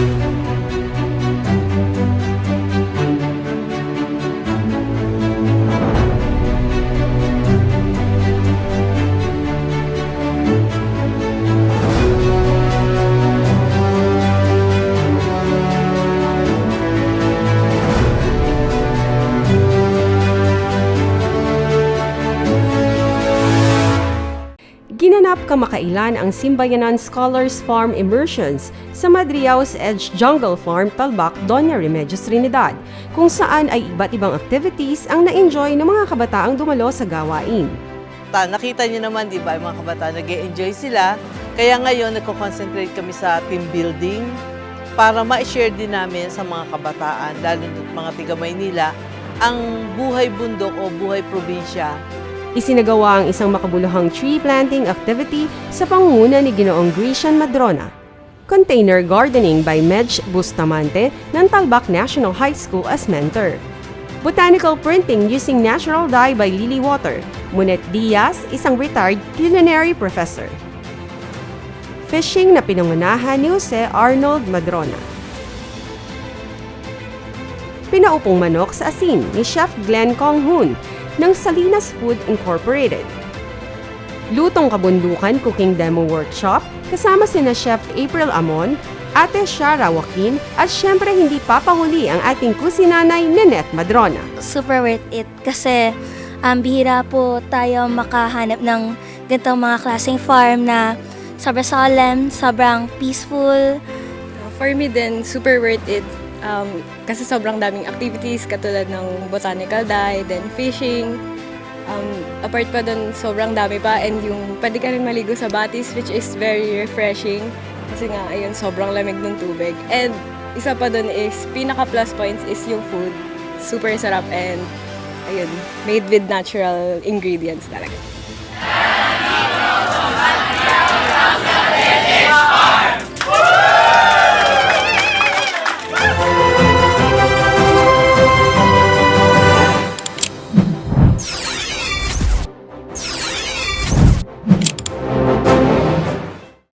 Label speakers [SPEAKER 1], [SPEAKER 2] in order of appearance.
[SPEAKER 1] Thank you. Ginanap kamakailan ang Simbayanan Scholars Farm Immersions sa Madriaos Edge Jungle Farm, Talbak, Doña Remedios Trinidad, kung saan ay iba't ibang activities ang na-enjoy ng mga kabataang dumalo sa gawain.
[SPEAKER 2] Ta, nakita niyo naman, di ba, mga kabataan, nag enjoy sila. Kaya ngayon, nagko-concentrate kami sa team building para ma-share din namin sa mga kabataan, lalo na mga tiga Maynila, ang buhay bundok o buhay probinsya
[SPEAKER 1] Isinagawa ang isang makabuluhang tree planting activity sa pangunguna ni Ginoong Grecian Madrona. Container gardening by Medj Bustamante ng Talbak National High School as mentor. Botanical printing using natural dye by Lily Water. Munet Diaz, isang retired culinary professor. Fishing na pinangunahan ni Jose Arnold Madrona. Pinaupong manok sa asin ni Chef Glenn Kong-hoon ng Salinas Food Incorporated. Lutong Kabundukan Cooking Demo Workshop kasama sina Chef April Amon, Ate Shara Joaquin at syempre hindi papahuli ang ating kusinanay Ninette Madrona.
[SPEAKER 3] super worth it kasi ang bihira po tayo makahanap ng ganitong mga klaseng farm na sobrang solemn, sobrang peaceful.
[SPEAKER 4] For me din, super worth it. Um, kasi sobrang daming activities katulad ng botanical dye, then fishing. Um, apart pa dun, sobrang dami pa. And yung pwede ka rin maligo sa batis, which is very refreshing. Kasi nga, ayun, sobrang lamig ng tubig. And isa pa dun is, pinaka plus points is yung food. Super sarap and ayun, made with natural ingredients talaga.